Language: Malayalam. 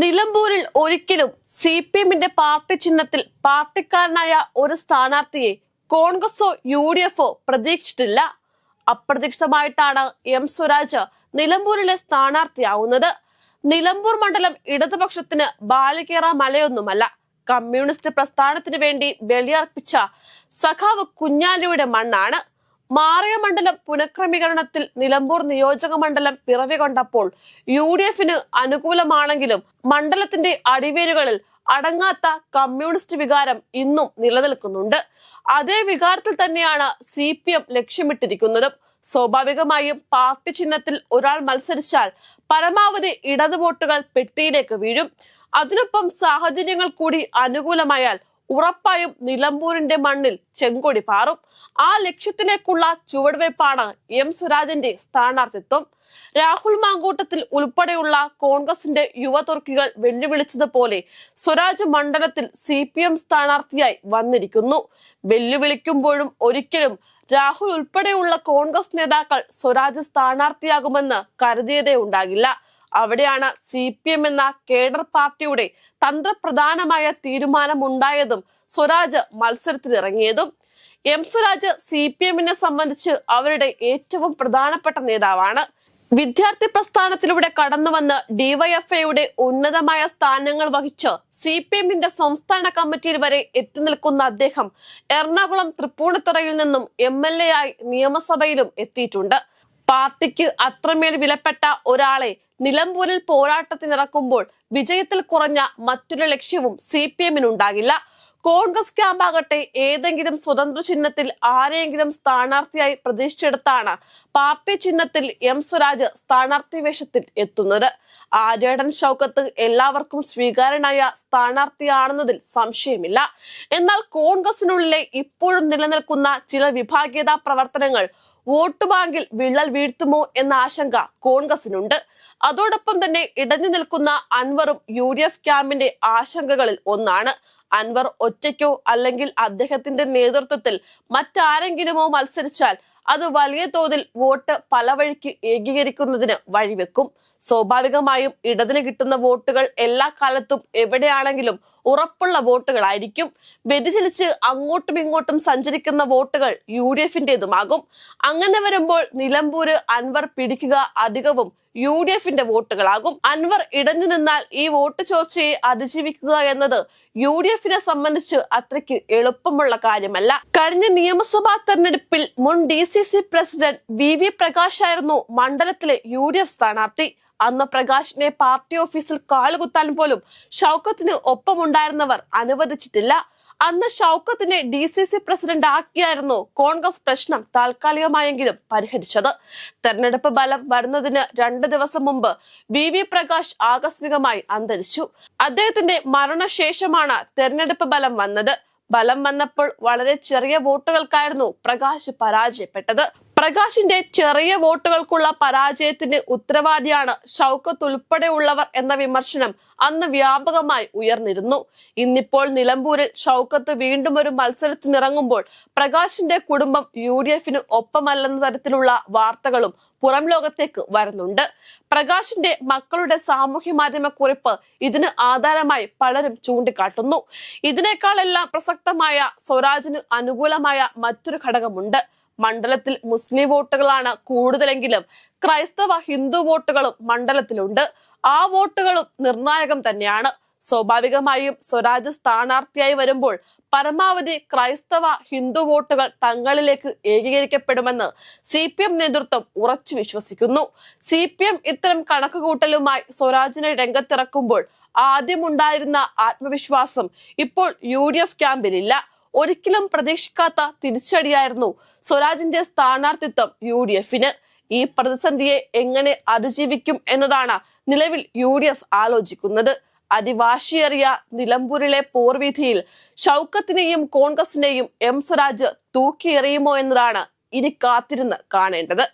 നിലമ്പൂരിൽ ഒരിക്കലും സി പി എമ്മിന്റെ പാർട്ടി ചിഹ്നത്തിൽ പാർട്ടിക്കാരനായ ഒരു സ്ഥാനാർത്ഥിയെ കോൺഗ്രസോ യു ഡി എഫോ പ്രതീക്ഷിച്ചിട്ടില്ല. അപ്രതീക്ഷിതമായിട്ടാണ് എം സ്വരാജ് നിലമ്പൂരിലെ സ്ഥാനാർത്ഥിയാവുന്നത്. നിലമ്പൂർ മണ്ഡലം ഇടതുപക്ഷത്തിന് ബാലികേറ മലയൊന്നുമല്ല. കമ്മ്യൂണിസ്റ്റ് പ്രസ്ഥാനത്തിന് വേണ്ടി ബലിയർപ്പിച്ച സഖാവ് കുഞ്ഞാലിയുടെ മണ്ണാണ്. മാറിയ മണ്ഡലം പുനഃക്രമീകരണത്തിൽ നിലമ്പൂർ നിയോജക മണ്ഡലം പിറവി കൊണ്ടപ്പോൾ യു ഡി എഫിന് അനുകൂലമാണെങ്കിലും മണ്ഡലത്തിന്റെ അടിവേരുകളിൽ അടങ്ങാത്ത കമ്മ്യൂണിസ്റ്റ് വികാരം ഇന്നും നിലനിൽക്കുന്നുണ്ട്. അതേ വികാരത്തിൽ തന്നെയാണ് സി പി എം ലക്ഷ്യമിട്ടിരിക്കുന്നതും. സ്വാഭാവികമായും പാർട്ടി ചിഹ്നത്തിൽ ഒരാൾ മത്സരിച്ചാൽ പരമാവധി ഇടതു വോട്ടുകൾ പെട്ടിയിലേക്ക് വീഴും. അതിനൊപ്പം സാഹചര്യങ്ങൾ കൂടി അനുകൂലമായാൽ ഉറപ്പായും നിലമ്പൂരിന്റെ മണ്ണിൽ ചെങ്കൊടി പാറും. ആ ലക്ഷ്യത്തിലേക്കുള്ള ചുവടുവയ്പ്പാണ് എം സ്വരാജിന്റെ സ്ഥാനാർത്ഥിത്വം. രാഹുൽ മാങ്കൂട്ടത്തിൽ ഉൾപ്പെടെയുള്ള കോൺഗ്രസിന്റെ യുവതുർക്കികൾ വെല്ലുവിളിച്ചതുപോലെ സ്വരാജ് മണ്ഡലത്തിൽ സി പി എം സ്ഥാനാർത്ഥിയായി വന്നിരിക്കുന്നു. വെല്ലുവിളിക്കുമ്പോഴും ഒരിക്കലും രാഹുൽ ഉൾപ്പെടെയുള്ള കോൺഗ്രസ് നേതാക്കൾ സ്വരാജ് സ്ഥാനാർത്ഥിയാകുമെന്ന് കരുതിയതേ ഉണ്ടാകില്ല. അവിടെയാണ് സി പി എം എന്ന കേഡർ പാർട്ടിയുടെ തന്ത്രപ്രധാനമായ തീരുമാനമുണ്ടായതും സ്വരാജ് മത്സരത്തിനിറങ്ങിയതും എം സ്വരാജ് സി പി എമ്മിനെ സംബന്ധിച്ച് അവരുടെ ഏറ്റവും പ്രധാനപ്പെട്ട നേതാവാണ്. വിദ്യാർത്ഥി പ്രസ്ഥാനത്തിലൂടെ കടന്നുവന്ന് ഡിവൈഎഫ്ഐയുടെ ഉന്നതമായ സ്ഥാനങ്ങൾ വഹിച്ച് സി പി എമ്മിന്റെ സംസ്ഥാന കമ്മിറ്റിയിൽ വരെ എത്തി നിൽക്കുന്ന അദ്ദേഹം എറണാകുളം തൃപ്പൂണിത്തുറയിൽ നിന്നും എം എൽ എ ആയി നിയമസഭയിലും എത്തിയിട്ടുണ്ട്. പാർട്ടിക്ക് അത്രമേൽ വിലപ്പെട്ട ഒരാളെ നിലമ്പൂരിൽ പോരാട്ടത്തിനിറക്കുമ്പോൾ വിജയത്തിൽ കുറഞ്ഞ മറ്റൊരു ലക്ഷ്യവും സി പി എമ്മിനുണ്ടാകില്ല. കോൺഗ്രസ് ക്യാമ്പാകട്ടെ ഏതെങ്കിലും സ്വതന്ത്ര ചിഹ്നത്തിൽ ആരെയെങ്കിലും സ്ഥാനാർത്ഥിയായി പ്രതീക്ഷിച്ചെടുത്താണ് പാർട്ടി ചിഹ്നത്തിൽ എം സ്വരാജ് സ്ഥാനാർത്ഥി വേഷത്തിൽ എത്തുന്നത്. ആര്യാടൻ ഷൗക്കത്ത് എല്ലാവർക്കും സ്വീകാര്യനായ സ്ഥാനാർത്ഥിയാണെന്നതിൽ സംശയമില്ല. എന്നാൽ കോൺഗ്രസിനുള്ളിലെ ഇപ്പോഴും നിലനിൽക്കുന്ന ചില വിഭാഗീയതാ പ്രവർത്തനങ്ങൾ വോട്ട് ബാങ്കിൽ വിള്ളൽ വീഴ്ത്തുമോ എന്ന ആശങ്ക കോൺഗ്രസിനുണ്ട്. അതോടൊപ്പം തന്നെ ഇടഞ്ഞു നിൽക്കുന്ന അൻവറും യു ഡി എഫ് ക്യാമ്പിന്റെ ആശങ്കകളിൽ ഒന്നാണ്. അൻവർ ഒറ്റയ്ക്കോ അല്ലെങ്കിൽ അദ്ദേഹത്തിന്റെ നേതൃത്വത്തിൽ മറ്റാരെങ്കിലുമോ മത്സരിച്ചാൽ അത് വലിയ തോതിൽ വോട്ട് പല വഴിക്ക് ഏകീകരിക്കുന്നതിന് വഴിവെക്കും. സ്വാഭാവികമായും ഇടതിന് കിട്ടുന്ന വോട്ടുകൾ എല്ലാ കാലത്തും എവിടെയാണെങ്കിലും ഉറപ്പുള്ള വോട്ടുകളായിരിക്കും. വ്യതിചലിച്ച് അങ്ങോട്ടും ഇങ്ങോട്ടും സഞ്ചരിക്കുന്ന വോട്ടുകൾ യു ഡി എഫിന്റേതുമാകും. അങ്ങനെ വരുമ്പോൾ നിലമ്പൂര് അൻവർ പിടിക്കുക അധികവും യു ഡി എഫിന്റെ വോട്ടുകളാകും. അൻവർ ഇടഞ്ഞു നിന്നാൽ ഈ വോട്ട് ചോർച്ചയെ അതിജീവിക്കുക എന്നത് യു ഡി എഫിനെ സംബന്ധിച്ച് അത്രയ്ക്ക് എളുപ്പമുള്ള കാര്യമല്ല. കഴിഞ്ഞ നിയമസഭാ തെരഞ്ഞെടുപ്പിൽ മുൻ D C C president V V Prakash ആയിരുന്നു മണ്ഡലത്തിലെ യു ഡി എഫ് സ്ഥാനാർത്ഥി. അന്ന് പ്രകാശിനെ പാർട്ടി ഓഫീസിൽ കാലുകുത്താൻ പോലും ഷൗക്കത്തിന് ഒപ്പമുണ്ടായിരുന്നവർ അനുവദിച്ചിട്ടില്ല. അന്ന് ഷൗക്കത്തിനെ ഡി സി സി പ്രസിഡന്റ് ആക്കിയായിരുന്നു കോൺഗ്രസ് പ്രശ്നം താൽക്കാലികമായെങ്കിലും പരിഹരിച്ചത്. തെരഞ്ഞെടുപ്പ് ബലം വരുന്നതിന് രണ്ട് ദിവസം മുമ്പ് വി വി പ്രകാശ് ആകസ്മികമായി അന്തരിച്ചു. അദ്ദേഹത്തിന്റെ മരണശേഷമാണ് തെരഞ്ഞെടുപ്പ് ബലം വന്നത്. ബലം വന്നപ്പോൾ വളരെ ചെറിയ വോട്ടുകൾക്കായിരുന്നു പ്രകാശ് പരാജയപ്പെട്ടത്. പ്രകാശിന്റെ ചെറിയ വോട്ടുകൾക്കുള്ള പരാജയത്തിന് ഉത്തരവാദിയാണ് ഷൗക്കത്ത് ഉൾപ്പെടെയുള്ളവർ എന്ന വിമർശനം അന്ന് വ്യാപകമായി ഉയർന്നിരുന്നു. ഇന്നിപ്പോൾ നിലമ്പൂരിൽ ഷൗക്കത്ത് വീണ്ടും ഒരു മത്സരത്തിനിറങ്ങുമ്പോൾ പ്രകാശിന്റെ കുടുംബം യു ഡി എഫിന് ഒപ്പമല്ലെന്ന തരത്തിലുള്ള വാർത്തകളും പുറം ലോകത്തേക്ക് വരുന്നുണ്ട്. പ്രകാശിന്റെ മക്കളുടെ സാമൂഹ്യ മാധ്യമ കുറിപ്പ് ഇതിന് ആധാരമായി പലരും ചൂണ്ടിക്കാട്ടുന്നു. ഇതിനേക്കാളെല്ലാം പ്രസക്തമായ സ്വരാജിന് അനുകൂലമായ മറ്റൊരു ഘടകമുണ്ട്. മണ്ഡലത്തിൽ മുസ്ലിം വോട്ടുകളാണ് കൂടുതലെങ്കിലും ക്രൈസ്തവ ഹിന്ദു വോട്ടുകളും മണ്ഡലത്തിലുണ്ട്. ആ വോട്ടുകളും നിർണായകം തന്നെയാണ്. സ്വാഭാവികമായും സ്വരാജ് സ്ഥാനാർത്ഥിയായി വരുമ്പോൾ പരമാവധി ക്രൈസ്തവ ഹിന്ദു വോട്ടുകൾ തങ്ങളിലേക്ക് ഏകീകരിക്കപ്പെടുമെന്ന് സി പി എം നേതൃത്വം ഉറച്ചു വിശ്വസിക്കുന്നു. സി പി എം ഇത്തരം കണക്കുകൂട്ടലുമായി സ്വരാജിനെ രംഗത്തിറക്കുമ്പോൾ ആദ്യമുണ്ടായിരുന്ന ആത്മവിശ്വാസം ഇപ്പോൾ യു ഡി എഫ് ക്യാമ്പിലില്ല. ഒരിക്കലും പ്രതീക്ഷിക്കാത്ത തിരിച്ചടിയായിരുന്നു സ്വരാജിന്റെ സ്ഥാനാർത്ഥിത്വം യു ഡി എഫിന്. ഈ പ്രതിസന്ധിയെ എങ്ങനെ അതിജീവിക്കും എന്നതാണ് നിലവിൽ യു ഡി എഫ് ആലോചിക്കുന്നത്. അതിവാശിയേറിയ നിലമ്പൂരിലെ പോർവിധിയിൽ ഷൗക്കത്തിനെയും കോൺഗ്രസിനെയും എം സ്വരാജ് തൂക്കിയെറിയുമോ എന്നതാണ് ഇനി കാത്തിരുന്ന് കാണേണ്ടത്.